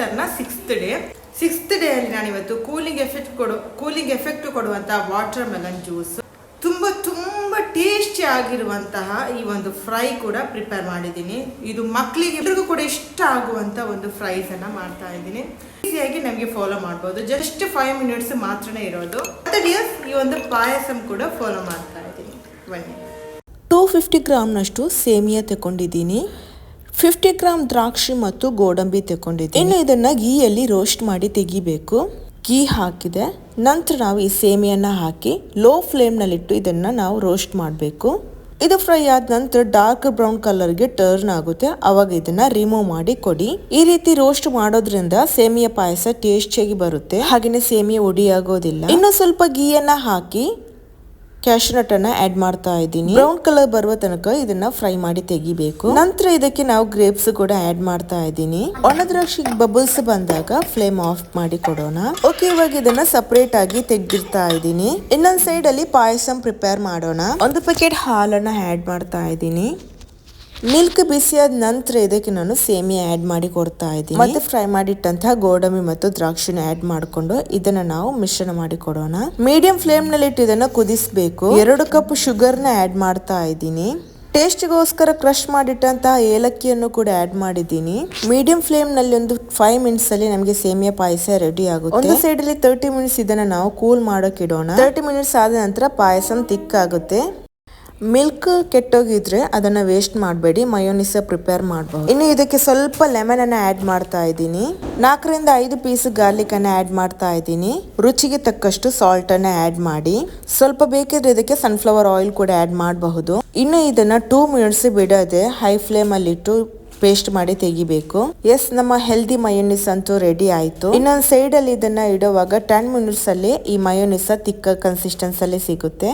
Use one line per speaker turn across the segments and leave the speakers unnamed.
ಈಸ್ಟರ್ನ sixth day sixth day ಅಲ್ಲಿ ನಾನು ಇವತ್ತು ಕೂಲಿಂಗ್ ಎಫೆಕ್ಟ್ ಕೊಡು ಕೂಲಿಂಗ್ ಎಫೆಕ್ಟ್ ಕೊಡುವಂತಹ ವಾಟರ್ ಮೆಲನ್ ಜ್ಯೂಸ್ ತುಂಬಾ ತುಂಬಾ ಟೇಸ್ಟಿ ಆಗಿರುವಂತಹ ಈ ಒಂದು ಫ್ರೈ ಕೂಡ ಪ್ರಿಪೇರ್ ಮಾಡಿದ್ದೀನಿ. ಇದು ಮಕ್ಕಳಿಗೆ ಎಲ್ರಿಗೂ ಕೂಡ ಇಷ್ಟ ಆಗುವಂತ ಒಂದು ಫ್ರೈಸ್ ಅನ್ನ ಮಾಡ್ತಾ ಇದ್ದೀನಿ. ಈಸಿಯಾಗಿ ನಮಗೆ ಫಾಲೋ ಮಾಡ್ಬೋದು. ಜಸ್ಟ್ ಫೈವ್ ಮಿನಿಟ್ಸ್ ಮಾತ್ರನೇ ಇರೋದು. ಈ ಒಂದು ಪಾಯಸಂ ಕೂಡ ಫಾಲೋ ಮಾಡ್ತಾ ಇದ್ದೀನಿ. ಬನ್ನಿ.
ಟೂ ಫಿಫ್ಟಿ ಗ್ರಾಮ್ನಷ್ಟು ಸೇಮಿಯಾ ತಗೊಂಡಿದ್ದೀನಿ ಫಿಫ್ಟಿ ಗ್ರಾಮ್ ದ್ರಾಕ್ಷಿ ಮತ್ತು ಗೋಡಂಬಿ ತಗೊಂಡಿದ್ದೆ ಇನ್ನು ಇದನ್ನ ಗೀಯಲ್ಲಿ ರೋಸ್ಟ್ ಮಾಡಿ ತೆಗಿಬೇಕು. ಗೀ ಹಾಕಿದೆ. ನಂತರ ನಾವು ಈ ಸೇಮಿಯನ್ನ ಹಾಕಿ ಲೋ ಫ್ಲೇಮ್ನಲ್ಲಿಟ್ಟು ಇದನ್ನ ನಾವು ರೋಸ್ಟ್ ಮಾಡಬೇಕು. ಇದು ಫ್ರೈ ಆದ ನಂತರ ಡಾರ್ಕ್ ಬ್ರೌನ್ ಕಲರ್ಗೆ ಟರ್ನ್ ಆಗುತ್ತೆ. ಅವಾಗ ಇದನ್ನ ರಿಮೂವ್ ಮಾಡಿ ಕೊಡಿ. ಈ ರೀತಿ ರೋಸ್ಟ್ ಮಾಡೋದ್ರಿಂದ ಸೇಮಿಯ ಪಾಯಸ ಟೇಸ್ಟಿಯಾಗಿ ಬರುತ್ತೆ. ಹಾಗೇನೆ ಸೇಮಿಯ ಒಡಿ ಆಗೋದಿಲ್ಲ. ಇನ್ನು ಸ್ವಲ್ಪ ಗೀಯನ್ನ ಹಾಕಿ ಕ್ಯಾಶ್ನಟ್ ಅನ್ನ ಆಡ್ ಮಾಡ್ತಾ ಇದ್ದೀನಿ. ಬ್ರೌನ್ ಕಲರ್ ಬರುವ ತನಕ ಇದನ್ನ ಫ್ರೈ ಮಾಡಿ ತೆಗಿಬೇಕು. ನಂತರ ಇದಕ್ಕೆ ನಾವು ಗ್ರೇಪ್ಸ್ ಕೂಡ ಆಡ್ ಮಾಡ್ತಾ ಇದ್ದೀನಿ. ಒಣದ್ರಾಕ್ಷಿ ಬಬಲ್ಸ್ ಬಂದಾಗ ಫ್ಲೇಮ್ ಆಫ್ ಮಾಡಿ ಕೊಡೋಣ. ಓಕೆ ಇವಾಗ ಇದನ್ನ ಸಪರೇಟ್ ಆಗಿ ತೆಗ್ದಿರ್ತಾ ಇದ್ದೀನಿ. ಇನ್ನೊಂದ್ ಸೈಡ್ ಅಲ್ಲಿ ಪಾಯಸಂ ಪ್ರಿಪೇರ್ ಮಾಡೋಣ. ಒಂದು ಪ್ಯಾಕೆಟ್ ಹಾಲನ್ನ ಆಡ್ ಮಾಡ್ತಾ ಇದ್ದೀನಿ. ಮಿಲ್ಕ್ ಬಿಸಿಯಾದ ನಂತರ ಇದಕ್ಕೆ ನಾನು ಸೇಮಿಯಾ ಆ್ಯಡ್ ಮಾಡಿ ಕೊಡ್ತಾ ಇದ್ದೀನಿ. ಮತ್ತೆ ಫ್ರೈ ಮಾಡಿಟ್ಟಂತಹ ಗೋಡಂಬಿ ಮತ್ತು ದ್ರಾಕ್ಷಿನ ಆಡ್ ಮಾಡಿಕೊಂಡು ಇದನ್ನ ನಾವು ಮಿಶ್ರಣ ಮಾಡಿ ಕೊಡೋಣ. ಮೀಡಿಯಂ ಫ್ಲೇಮ್ನಲ್ಲಿ ಇಟ್ಟು ಇದನ್ನ ಕುದಿಸಬೇಕು. ಎರಡು ಕಪ್ ಶುಗರ್ನ ಆಡ್ ಮಾಡ್ತಾ ಇದ್ದೀನಿ. ಟೇಸ್ಟ್ಗೋಸ್ಕರ ಕ್ರಶ್ ಮಾಡಿಟ್ಟಂತಹ ಏಲಕ್ಕಿಯನ್ನು ಕೂಡ ಆಡ್ ಮಾಡಿದ್ದೀನಿ. ಮೀಡಿಯಂ ಫ್ಲೇಮ್ನಲ್ಲಿ ಒಂದು ಫೈವ್ ಮಿನಿಟ್ಸ್ ಅಲ್ಲಿ ನಮಗೆ ಸೇಮಿಯ ಪಾಯಸ ರೆಡಿ ಆಗುತ್ತೆ. ಒಂದು ಸೈಡ್ ಅಲ್ಲಿ ತರ್ಟಿ ಮಿನಿಟ್ಸ್ ಇದನ್ನ ನಾವು ಕೂಲ್ ಮಾಡೋಕೆ ಇಡೋಣ. ತರ್ಟಿ ಮಿನಿಟ್ಸ್ ಆದ ನಂತರ ಪಾಯಸಂ ತಿಕ್ ಆಗುತ್ತೆ. ಮಿಲ್ಕ್ ಕೆಟ್ಟೋಗಿದ್ರೆ ಅದನ್ನ ವೇಸ್ಟ್ ಮಾಡಬೇಡಿ ಮಯೋನಿಸ ಪ್ರಿಪೇರ್ ಮಾಡಬಹುದು. ಇನ್ನು ಇದಕ್ಕೆ ಸ್ವಲ್ಪ ಲೆಮನ್ ಅನ್ನ ಆಡ್ ಮಾಡ್ತಾ ಇದ್ದೀನಿ. ನಾಲ್ಕರಿಂದ ಐದು ಪೀಸ್ ಗಾರ್ಲಿಕ್ ಅನ್ನ ಆಡ್ ಮಾಡ್ತಾ ಇದ್ದೀನಿ. ರುಚಿಗೆ ತಕ್ಕಷ್ಟು ಸಾಲ್ಟ್ ಅನ್ನ ಆಡ್ ಮಾಡಿ. ಸ್ವಲ್ಪ ಬೇಕಿದ್ರೆ ಇದಕ್ಕೆ ಸನ್ಫ್ಲವರ್ ಆಯಿಲ್ ಕೂಡ ಆಡ್ ಮಾಡಬಹುದು. ಇನ್ನು ಇದನ್ನ ಟೂ ಮಿನಿಟ್ಸ್ ಬಿಡದೆ ಹೈ ಫ್ಲೇಮ್ ಅಲ್ಲಿ ಇಟ್ಟು ಪೇಸ್ಟ್ ಮಾಡಿ ತೆಗಿಬೇಕು. ಎಸ್ ನಮ್ಮ ಹೆಲ್ದಿ ಮಯೋನಿಸ್ ಅಂತೂ ರೆಡಿ ಆಯ್ತು. ಇನ್ನೊಂದು ಸೈಡ್ ಅಲ್ಲಿ ಇದನ್ನ ಇಡುವಾಗ ಟೆನ್ ಮಿನಿಟ್ಸ್ ಅಲ್ಲಿ ಈ ಮಯೋನಿಸ ತಿಕ್ಕ ಕನ್ಸಿಸ್ಟೆನ್ಸ್ ಅಲ್ಲಿ ಸಿಗುತ್ತೆ.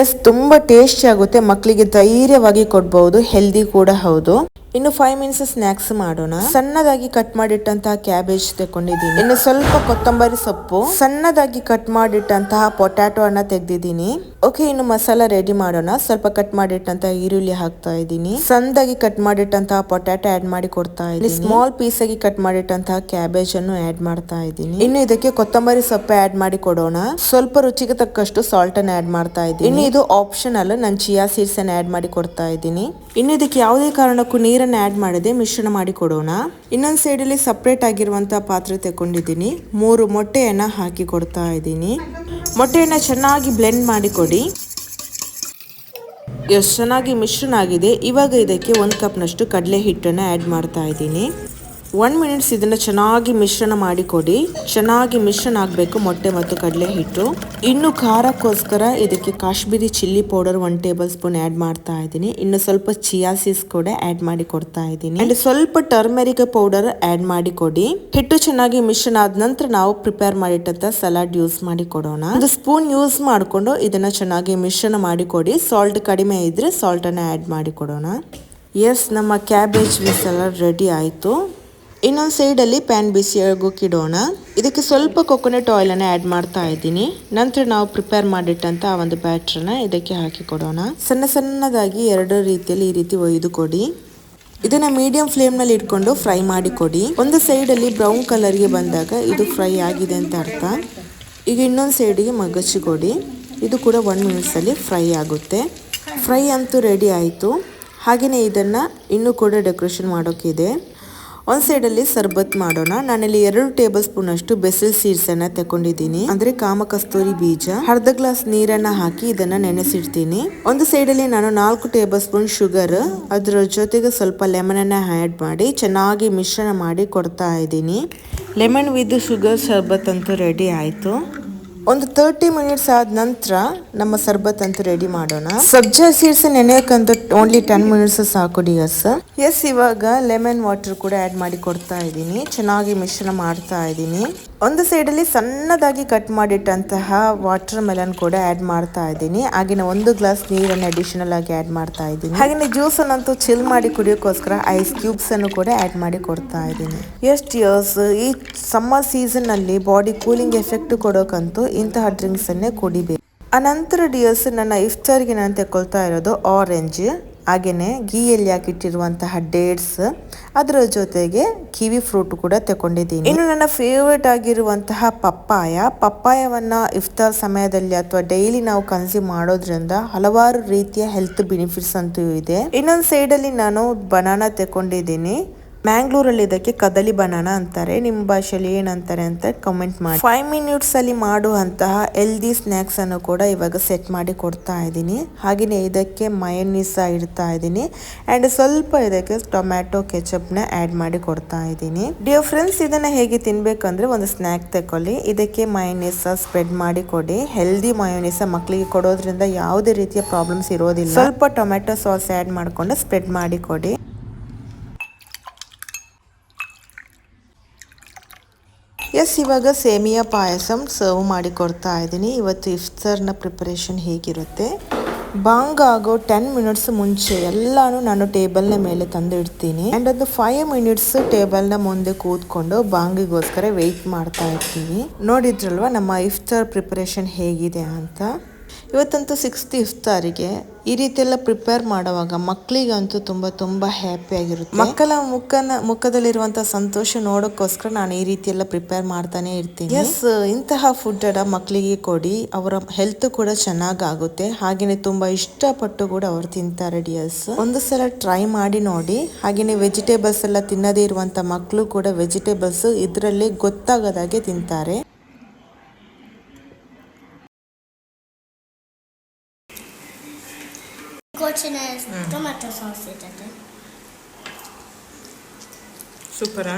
ಎಸ್ ತುಂಬಾ ಟೇಸ್ಟಿ ಆಗುತ್ತೆ. ಮಕ್ಕಳಿಗೆ ಧೈರ್ಯವಾಗಿ ಕೊಡ್ಬಹುದು ಹೆಲ್ದಿ ಕೂಡ ಹೌದು. ಇನ್ನು ಫೈವ್ ಮಿನಿಟ್ಸ್ ಸ್ನಾಕ್ಸ್ ಮಾಡೋಣ. ಸಣ್ಣದಾಗಿ ಕಟ್ ಮಾಡಿಟ್ಟಂತಹ ಕ್ಯಾಬೇಜ್ ತಗೊಂಡಿದ್ದೀನಿ ಇನ್ನು ಸ್ವಲ್ಪ ಕೊತ್ತಂಬರಿ ಸೊಪ್ಪು. ಸಣ್ಣದಾಗಿ ಕಟ್ ಮಾಡಿಟ್ಟಂತಹ ಪೊಟ್ಯಾಟೊ ಅನ್ನ ತೆಗ್ದಿದ್ದೀನಿ. ಓಕೆ ಇನ್ನು ಮಸಾಲ ರೆಡಿ ಮಾಡೋಣ. ಸ್ವಲ್ಪ ಕಟ್ ಮಾಡಿಟ್ಟಂತ ಈರುಳ್ಳಿ ಹಾಕ್ತಾ ಇದ್ದೀನಿ. ಸಂದಾಗಿ ಕಟ್ ಮಾಡಿಟ್ಟಂತಹ ಪೊಟ್ಯಾಟೊ ಆಡ್ ಮಾಡಿ ಕೊಡ್ತಾ ಇದ್ದೀನಿ. ಸ್ಮಾಲ್ ಪೀಸ್ ಆಗಿ ಕಟ್ ಮಾಡಿಟ್ಟಂತಹ ಕ್ಯಾಬೇಜ್ ಅನ್ನು ಆಡ್ ಮಾಡ್ತಾ ಇದ್ದೀನಿ. ಇನ್ನು ಇದಕ್ಕೆ ಕೊತ್ತಂಬರಿ ಸೊಪ್ಪು ಆಡ್ ಮಾಡಿ ಕೊಡೋಣ. ಸ್ವಲ್ಪ ರುಚಿಗೆ ತಕ್ಕಷ್ಟು ಸಾಲ್ಟ್ ಅನ್ನು ಆಡ್ ಮಾಡ್ತಾ ಇದ್ದೀನಿ. ಇನ್ನು ಇದು ಆಪ್ಷನಲ್ ನಾನು ಚಿಯಾ ಸೀಡ್ಸ್ ಅನ್ನು ಆಡ್ ಮಾಡಿ ಕೊಡ್ತಾ ಇದ್ದೀನಿ. ಇನ್ನು ಇದಕ್ಕೆ ಯಾವುದೇ ಕಾರಣಕ್ಕೂ ನೀರನ್ನು ಆಡ್ ಮಾಡದೆ ಮಿಶ್ರಣ ಮಾಡಿ ಕೊಡೋಣ. ಇನ್ನೊಂದು ಸೈಡ್ ಅಲ್ಲಿ ಸಪ್ರೇಟ್ ಆಗಿರುವಂತಹ ಪಾತ್ರೆ ತಗೊಂಡಿದ್ದೀನಿ ಮೂರು ಮೊಟ್ಟೆಯನ್ನ ಹಾಕಿ ಕೊಡ್ತಾ ಇದ್ದೀನಿ. ಮೊಟ್ಟೆಯನ್ನ ಚೆನ್ನಾಗಿ ಬ್ಲೆಂಡ್ ಮಾಡಿಕೊಡಿ ಎಷ್ಟು ಚೆನ್ನಾಗಿ ಮಿಶ್ರಣ ಆಗಿದೆ. ಇವಾಗ ಇದಕ್ಕೆ ಒಂದು ಕಪ್ನಷ್ಟು ಕಡಲೆ ಹಿಟ್ಟನ್ನು ಆ್ಯಡ್ ಮಾಡ್ತಾ ಇದ್ದೀನಿ. ಒನ್ ಮಿನಿಟ್ಸ್ ಇದನ್ನು ಚೆನ್ನಾಗಿ ಮಿಶ್ರಣ ಮಾಡಿಕೊಡಿ ಚೆನ್ನಾಗಿ ಮಿಶ್ರಣ ಆಗಬೇಕು, ಮೊಟ್ಟೆ ಮತ್ತು ಕಡಲೆ ಹಿಟ್ಟು. ಇನ್ನು ಖಾರಕ್ಕೋಸ್ಕರ ಇದಕ್ಕೆ Kashmiri chilli powder one tablespoon add ಮಾಡ್ತಾ ಇದ್ದೀನಿ. ಇನ್ನು ಸ್ವಲ್ಪ ಚಿಯಾಸಿಸ್ ಕೂಡ ಆ್ಯಡ್ ಮಾಡಿ ಕೊಡ್ತಾ ಇದ್ದೀನಿ. ಅಂಡ್ ಸ್ವಲ್ಪ ಟರ್ಮೆರಿಕ್ ಪೌಡರ್ ಆ್ಯಡ್ ಮಾಡಿ ಕೊಡಿ. ಹಿಟ್ಟು ಚೆನ್ನಾಗಿ ಮಿಶ್ರಣ ಆದ ನಂತರ ನಾವು ಪ್ರಿಪೇರ್ ಮಾಡಿಟ್ಟಂತ ಸಲಾಡ್ ಯೂಸ್ ಮಾಡಿ ಕೊಡೋಣ. ಒಂದು ಸ್ಪೂನ್ ಯೂಸ್ ಮಾಡಿಕೊಂಡು ಇದನ್ನ ಚೆನ್ನಾಗಿ ಮಿಶ್ರಣ ಮಾಡಿ ಕೊಡಿ. ಸಾಲ್ಟ್ ಕಡಿಮೆ ಇದ್ರೆ ಸಾಲ್ಟನ್ನು ಆ್ಯಡ್ ಮಾಡಿ ಕೊಡೋಣ. ಎಸ್ ನಮ್ಮ ಕ್ಯಾಬೇಜ್ ಸಲಾಡ್ ರೆಡಿ ಆಯಿತು. ಇನ್ನೊಂದು ಸೈಡಲ್ಲಿ ಪ್ಯಾನ್ ಬಿಸಿ ಇಡೋಣ ಇದಕ್ಕೆ ಸ್ವಲ್ಪ ಕೊಕೊನೆಟ್ ಆಯಿಲನ್ನು ಆ್ಯಡ್ ಮಾಡ್ತಾ ಇದ್ದೀನಿ. ನಂತರ ನಾವು ಪ್ರಿಪೇರ್ ಮಾಡಿಟ್ಟಂಥ ಆ ಒಂದು ಬ್ಯಾಟ್ರನ್ನ ಇದಕ್ಕೆ ಹಾಕಿ ಕೊಡೋಣ. ಸಣ್ಣ ಸಣ್ಣದಾಗಿ ಎರಡು ರೀತಿಯಲ್ಲಿ ಈ ರೀತಿ ಒಯ್ದು ಕೊಡಿ. ಇದನ್ನ ಮೀಡಿಯಂ ಫ್ಲೇಮ್ನಲ್ಲಿ ಇಟ್ಕೊಂಡು ಫ್ರೈ ಮಾಡಿ ಕೊಡಿ. ಒಂದು ಸೈಡ್ ಅಲ್ಲಿ ಬ್ರೌನ್ ಕಲರ್ಗೆ ಬಂದಾಗ ಇದು ಫ್ರೈ ಆಗಿದೆ ಅಂತ ಅರ್ಥ. ಈಗ ಇನ್ನೊಂದು ಸೈಡಿಗೆ ಮಗಚಿ ಕೊಡಿ. ಇದು ಕೂಡ ಒನ್ ಮಿನಿಟ್ಸ್ ಅಲ್ಲಿ ಫ್ರೈ ಆಗುತ್ತೆ. ಫ್ರೈ ಅಂತೂ ರೆಡಿ ಆಯಿತು. ಹಾಗೆಯೇ ಇದನ್ನು ಇನ್ನೂ ಕೂಡ ಡೆಕೋರೇಷನ್ ಮಾಡೋಕ್ಕಿದೆ ಒಂದು ಸೈಡಲ್ಲಿ ಸರ್ಬತ್ ಮಾಡೋಣ. ನಾನಿಲ್ಲಿ ಎರಡು ಟೇಬಲ್ ಸ್ಪೂನ್ ಅಷ್ಟು ಬೆಸಲ್ ಸೀಡ್ಸ್ ಅನ್ನ ತಗೊಂಡಿದ್ದೀನಿ ಅಂದ್ರೆ ಕಾಮಕಸ್ತೂರಿ ಬೀಜ. ಅರ್ಧ ಗ್ಲಾಸ್ ನೀರನ್ನ ಹಾಕಿ ಇದನ್ನ ನೆನೆಸಿಡ್ತೀನಿ. ಒಂದು ಸೈಡಲ್ಲಿ ನಾನು ನಾಲ್ಕು ಟೇಬಲ್ ಸ್ಪೂನ್ ಶುಗರ್ ಅದರ ಜೊತೆಗೆ ಸ್ವಲ್ಪ ಲೆಮನ್ ಅನ್ನ ಆ್ಯಡ್ ಮಾಡಿ ಚೆನ್ನಾಗಿ ಮಿಶ್ರಣ ಮಾಡಿ ಕೊಡ್ತಾ ಇದ್ದೀನಿ. ಲೆಮನ್ ವಿತ್ ಶುಗರ್ ಶರ್ಬತ್ ಅಂತೂ ರೆಡಿ ಆಯಿತು. ಒಂದು ತರ್ಟಿ ಮಿನಿಟ್ಸ್ ಆದ ನಂತರ ನಮ್ಮ ಸರ್ಬತ್ ಅಂತೂ ರೆಡಿ ಮಾಡೋಣ. ಸಬ್ಜಾ ಸೀಡ್ಸ್ ನೆನೆಯಕ್ಕಂತ ಓನ್ಲಿ ಟೆನ್ ಮಿನಿಟ್ಸ್ ಸಾಕು ಡಿಯರ್ಸ್ ಎಸ್. ಇವಾಗ ಲೆಮನ್ ವಾಟರ್ ಕೂಡ ಆ್ಯಡ್ ಮಾಡಿ ಕೊಡ್ತಾ ಇದ್ದೀನಿ. ಚೆನ್ನಾಗಿ ಮಿಶ್ರಣ ಮಾಡ್ತಾ ಇದ್ದೀನಿ. ಒಂದು ಸೈಡಲ್ಲಿ ಸಣ್ಣದಾಗಿ ಕಟ್ ಮಾಡಿಟ್ಟಂತಹ ವಾಟರ್ ಮೆಲನ್ ಕೂಡ ಆ್ಯಡ್ ಮಾಡ್ತಾ ಇದ್ದೀನಿ. ಹಾಗೆಯೇ ಒಂದು ಗ್ಲಾಸ್ ನೀರನ್ನು ಅಡಿಷನಲ್ ಆಗಿ ಆ್ಯಡ್ ಮಾಡ್ತಾ ಇದ್ದೀನಿ. ಹಾಗೆಯೇ ಜ್ಯೂಸನ್ನಂತೂ ಚಿಲ್ ಮಾಡಿ ಕುಡಿಯೋಕ್ಕೋಸ್ಕರ ಐಸ್ ಕ್ಯೂಬ್ಸ್ ಅನ್ನು ಕೂಡ ಆ್ಯಡ್ ಮಾಡಿ ಕೊಡ್ತಾ ಇದ್ದೀನಿ. ಎಷ್ಟು ಇಯರ್ಸ್ ಈ ಸಮ್ಮರ್ ಸೀಸನ್ ಅಲ್ಲಿ ಬಾಡಿ ಕೂಲಿಂಗ್ ಎಫೆಕ್ಟ್ ಕೊಡೋಕ್ಕಂತೂ ಇಂತಹ ಡ್ರಿಂಕ್ಸ್ ಅನ್ನೇ ಕುಡಿಬೇಕು. ಅನಂತರ ಡಿಯರ್ಸ್ ನನ್ನ ಇಫ್ತಾರ್ಗೆ ನಾನು ತಗೊಳ್ತಾ ಇರೋದು ಆರೆಂಜ್ ಹಾಗೆಯೇ ಗೀಯಲ್ಲಿ ಹಾಕಿಟ್ಟಿರುವಂತಹ ಡೇಟ್ಸ್ ಅದರ ಜೊತೆಗೆ ಕಿವಿ ಫ್ರೂಟ್ ಕೂಡ ತಗೊಂಡಿದ್ದೀನಿ ಇನ್ನು ನನ್ನ ಫೇವ್ರೇಟ್ ಆಗಿರುವಂತಹ ಪಪ್ಪಾಯ. ಪಪ್ಪಾಯವನ್ನು ಇಫ್ತಾರ್ ಸಮಯದಲ್ಲಿ ಅಥವಾ ಡೈಲಿ ನಾವು ಕನ್ಸ್ಯೂಮ್ ಮಾಡೋದ್ರಿಂದ ಹಲವಾರು ರೀತಿಯ ಹೆಲ್ತ್ ಬೆನಿಫಿಟ್ಸ್ ಅಂತೂ ಇದೆ. ಇನ್ನೊಂದು ಸೈಡಲ್ಲಿ ನಾನು ಬನಾನಾ ತಗೊಂಡಿದ್ದೀನಿ ಮ್ಯಾಂಗ್ಳೂರಲ್ಲಿ ಇದಕ್ಕೆ ಕದಲಿ ಬನಾನ ಅಂತಾರೆ. ನಿಮ್ಮ ಭಾಷೆಯಲ್ಲಿ ಏನಂತಾರೆ ಅಂತ ಕಮೆಂಟ್ ಮಾಡಿ. ಫೈವ್ ಮಿನಿಟ್ಸ್ ಅಲ್ಲಿ ಮಾಡುವಂತಹ ಹೆಲ್ದಿ ಸ್ನ್ಯಾಕ್ಸ್ ಅನ್ನು ಕೂಡ ಇವಾಗ ಸೆಟ್ ಮಾಡಿ ಕೊಡ್ತಾ ಇದ್ದೀನಿ. ಹಾಗೆಯೇ ಇದಕ್ಕೆ ಮಯನ್ನಿಸ ಇಡ್ತಾ ಇದ್ದೀನಿ. ಅಂಡ್ ಸ್ವಲ್ಪ ಇದಕ್ಕೆ ಟೊಮ್ಯಾಟೊ ಕೆಚಪ್ನ ಆಡ್ ಮಾಡಿ ಕೊಡ್ತಾ ಇದ್ದೀನಿ. ಡಿಯರ್ ಫ್ರೆಂಡ್ಸ್ ಇದನ್ನ ಹೇಗೆ ತಿನ್ಬೇಕಂದ್ರೆ ಒಂದು ಸ್ನ್ಯಾಕ್ ತಕೊಳ್ಳಿ ಇದಕ್ಕೆ ಮಯನ್ನಿಸ ಸ್ಪ್ರೆಡ್ ಮಾಡಿ ಕೊಡಿ. ಹೆಲ್ದಿ ಮಯೋನೀಸ ಮಕ್ಕಳಿಗೆ ಕೊಡೋದ್ರಿಂದ ಯಾವುದೇ ರೀತಿಯ ಪ್ರಾಬ್ಲಮ್ಸ್ ಇರೋದಿಲ್ಲ. ಸ್ವಲ್ಪ ಟೊಮ್ಯಾಟೊ ಸಾಸ್ ಆಡ್ ಮಾಡಿಕೊಂಡು ಸ್ಪ್ರೆಡ್ ಮಾಡಿ ಕೊಡಿ. ಎಸ್, ಇವಾಗ ಸೇಮಿಯಾ ಪಾಯಸಂ ಸರ್ವ್ ಮಾಡಿ ಕೊಡ್ತಾ ಇದ್ದೀನಿ. ಇವತ್ತು ಇಫ್ತಾರ್ನ ಪ್ರಿಪರೇಷನ್ ಹೇಗಿರುತ್ತೆ? ಬಾಂಗ್ ಆಗೋ ಟೆನ್ ಮಿನಿಟ್ಸ್ ಮುಂಚೆ ಎಲ್ಲಾನು ನಾನು ಟೇಬಲ್ನ ಮೇಲೆ ತಂದು ಇಡ್ತೀನಿ ಆ್ಯಂಡ್ ಒಂದು ಫೈವ್ ಮಿನಿಟ್ಸ್ ಟೇಬಲ್ನ ಮುಂದೆ ಕೂತ್ಕೊಂಡು ಬಾಂಗಿಗೋಸ್ಕರ ವೆಯ್ಟ್ ಮಾಡ್ತಾ ಇರ್ತೀನಿ ನೋಡಿದ್ರಲ್ವಾ ನಮ್ಮ ಇಫ್ತಾರ್ ಪ್ರಿಪರೇಷನ್ ಹೇಗಿದೆ ಅಂತ? ಇವತ್ತಂತೂ ಸಿಕ್ಸ್ತ್ ಇಫ್ತಾರಿಗೆ ಈ ರೀತಿ ಎಲ್ಲ ಪ್ರಿಪೇರ್ ಮಾಡುವಾಗ ಮಕ್ಕಳಿಗಂತೂ ತುಂಬ ತುಂಬ ಹ್ಯಾಪಿ ಆಗಿರುತ್ತೆ. ಮಕ್ಕಳ ಮುಖನ ಮುಖದಲ್ಲಿರುವಂತಹ ಸಂತೋಷ ನೋಡೋಕ್ಕೋಸ್ಕರ ನಾನು ಈ ರೀತಿ ಎಲ್ಲ ಪ್ರಿಪೇರ್ ಮಾಡ್ತಾನೆ ಇರ್ತೀನಿ. ಎಸ್ ಇಂತಹ ಫುಡ್ ಎಲ್ಲ ಮಕ್ಕಳಿಗೆ ಕೊಡಿ ಅವರ ಹೆಲ್ತ್ ಕೂಡ ಚೆನ್ನಾಗಾಗುತ್ತೆ. ಹಾಗೇನೆ ತುಂಬಾ ಇಷ್ಟಪಟ್ಟು ಕೂಡ ಅವರು ತಿಂತಾರೆ ಡಿಯರ್ಸ್ ಒಂದು ಸಲ ಟ್ರೈ ಮಾಡಿ ನೋಡಿ ಹಾಗೇನೆ ವೆಜಿಟೇಬಲ್ಸ್ ಎಲ್ಲ ತಿನ್ನದೇ ಇರುವಂತಹ ಮಕ್ಕಳು ಕೂಡ ವೆಜಿಟೇಬಲ್ಸ್ ಇದರಲ್ಲಿ ಗೊತ್ತಾಗದಾಗೆ ತಿಂತಾರೆ.
Gocine tomato sauce ಇದ್ದದ್ದು
ಸೂಪರಾ